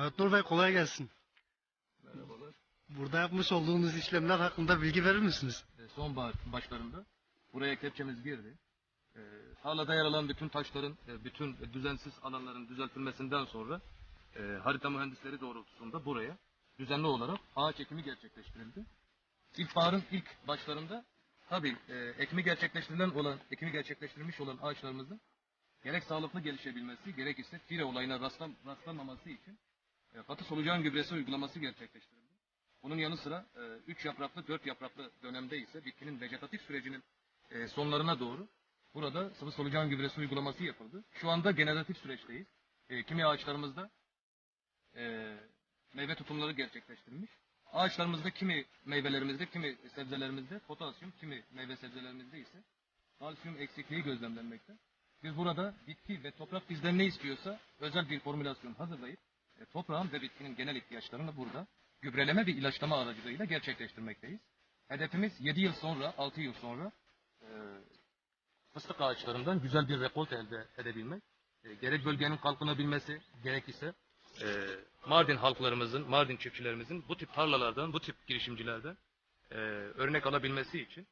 Evet Nur Bey kolay gelsin. Merhabalar. Burada yapmış olduğunuz işlemler hakkında bilgi verir misiniz? E, Sonbahar başlarında buraya kepçemiz girdi. E, Tarlada yer alan bütün taşların, e, bütün düzensiz alanların düzeltilmesinden sonra e, harita mühendisleri doğrultusunda buraya düzenli olarak ağaç ekimi gerçekleştirildi. İlkbaharın ilk başlarında tabii e, ekimi gerçekleştirilen olan, ekimi gerçekleştirilmiş olan ağaçlarımızın gerek sağlıklı gelişebilmesi, gerek ise fire olayına rastlan, rastlanmaması için katı solucan gübresi uygulaması gerçekleştirildi. Bunun yanı sıra 3 yapraklı, 4 yapraklı dönemde ise bitkinin vegetatif sürecinin e, sonlarına doğru burada sıvı solucan gübresi uygulaması yapıldı. Şu anda generatif süreçteyiz. E, kimi ağaçlarımızda e, meyve tutumları gerçekleştirilmiş. Ağaçlarımızda kimi meyvelerimizde, kimi sebzelerimizde potasyum, kimi meyve sebzelerimizde ise kalsiyum eksikliği gözlemlenmekte. Biz burada bitki ve toprak bizden ne istiyorsa özel bir formülasyon hazırlayıp e, toprağın ve bitkinin genel ihtiyaçlarını burada gübreleme ve ilaçlama aracılığıyla gerçekleştirmekteyiz. Hedefimiz 7 yıl sonra, 6 yıl sonra e, fıstık ağaçlarından güzel bir rekolt elde edebilmek. E, gerek bölgenin kalkınabilmesi, gerek ise e, Mardin halklarımızın, Mardin çiftçilerimizin bu tip tarlalardan, bu tip girişimcilerden e, örnek alabilmesi için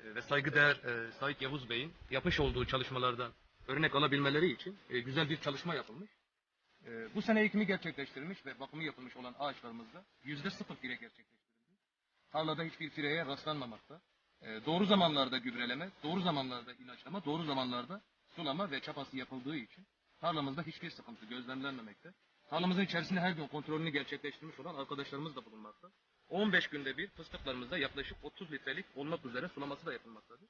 e, ve saygıdeğer e, Sait Yavuz Bey'in yapmış olduğu çalışmalardan örnek alabilmeleri için e, güzel bir çalışma yapılmış. E, bu sene ekimi gerçekleştirilmiş ve bakımı yapılmış olan ağaçlarımızda yüzde sıfır fire gerçekleştirildi. Tarlada hiçbir fireye rastlanmamakta. E, doğru zamanlarda gübreleme, doğru zamanlarda ilaçlama, doğru zamanlarda sulama ve çapası yapıldığı için tarlamızda hiçbir sıkıntı gözlemlenmemekte. Tarlamızın içerisinde her gün kontrolünü gerçekleştirmiş olan arkadaşlarımız da bulunmakta. 15 günde bir fıstıklarımızda yaklaşık 30 litrelik olmak üzere sulaması da yapılmaktadır.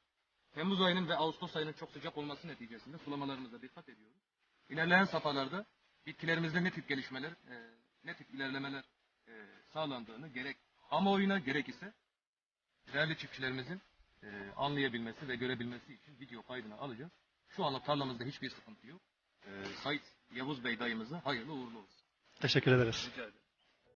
Temmuz ayının ve Ağustos ayının çok sıcak olması neticesinde sulamalarımıza dikkat ediyoruz. İlerleyen safhalarda bitkilerimizde ne tip gelişmeler, e, ne tip ilerlemeler e, sağlandığını gerek kamuoyuna gerek ise değerli çiftçilerimizin e, anlayabilmesi ve görebilmesi için video kaydını alacağız. Şu anlık tarlamızda hiçbir sıkıntı yok. E, Sait Yavuz Bey dayımıza hayırlı uğurlu olsun. Teşekkür ederiz. Rica ederim.